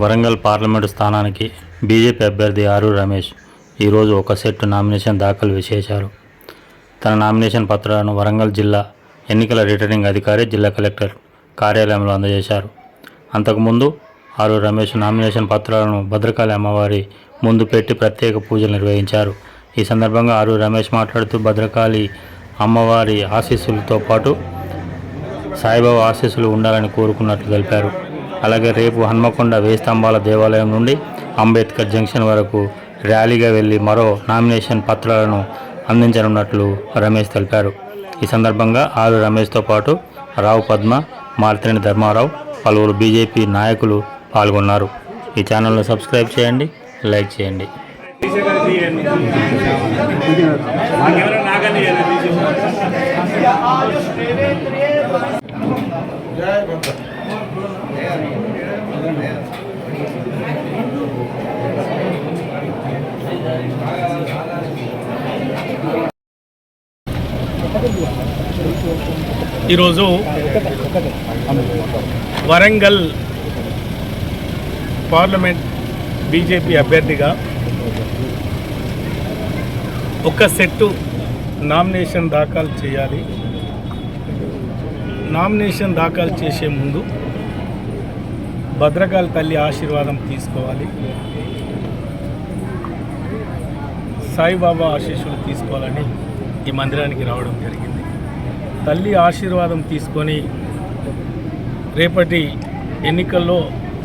Warangal parliament స్థానానికి BJP అభ్యర్థి ఆరు రమేష్ ఈరోజు ఒక సెట్ నామినేషన్ దాఖలు చేశారు. తన నామినేషన్ పత్రాలను వరంగల్ జిల్లా ఎన్నికల రిటర్నింగ్ అధికారి జిల్లా కలెక్టర్ కార్యాలయంలో అందజేశారు. అంతకుముందు ఆరు రమేష్ నామినేషన్ పత్రాలను భద్రకాళి అమ్మవారి ముందు పెట్టి ప్రత్యేక పూజలు నిర్వహించారు. ఈ సందర్భంగా ఆరు రమేష్ మాట్లాడుతూ భద్రకాళి అమ్మవారి ఆశీస్సులతో పాటు సాయిబాబా ఆశీస్సులు ఉండాలని కోరుకున్నట్లు తెలిపారు. అలాగే రేపు హన్మకొండ వేయి స్తంభాల దేవాలయం నుండి అంబేద్కర్ జంక్షన్ వరకు ర్యాలీగా వెళ్ళి మరో నామినేషన్ పత్రాలను అందించనున్నట్లు రమేష్ తెలిపారు. ఈ సందర్భంగా ఆరు రమేష్తో పాటు రావు పద్మ మార్తిని ధర్మారావు పలువురు బీజేపీ నాయకులు పాల్గొన్నారు. ఈ ఛానల్ను సబ్స్క్రైబ్ చేయండి లైక్ చేయండి. ఈరోజు వరంగల్ పార్లమెంట్ బీజేపీ అభ్యర్థిగా ఒక సెట్టు నామినేషన్ దాఖలు చేయాలి. నామినేషన్ దాఖలు చేసే ముందు భద్రకాళి తల్లి ఆశీర్వాదం తీసుకోవాలి. సాయిబాబా ఆశీస్సులు తీసుకోవాలని ఈ మందిరానికి రావడం జరిగింది. తల్లి ఆశీర్వాదం తీసుకొని రేపటి ఎన్నికల్లో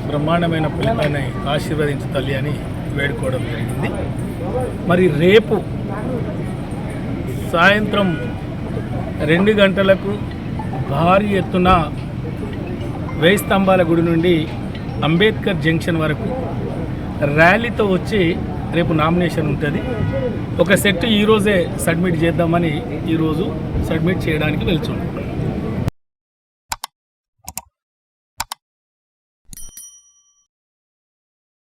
బ్రహ్మాండమైన ఫలితాన్ని ఆశీర్వదించు తల్లి అని వేడుకోవడం జరిగింది. మరి రేపు సాయంత్రం రెండు గంటలకు భారీ ఎత్తున వేయి స్తంభాల గుడి నుండి అంబేద్కర్ జంక్షన్ వరకు ర్యాలీతో వచ్చి రేపు నామినేషన్ ఉంటుంది. ఒక సెట్ ఈరోజే సబ్మిట్ చేద్దామని ఈరోజు సబ్మిట్ చేయడానికి వెళ్తున్నాం.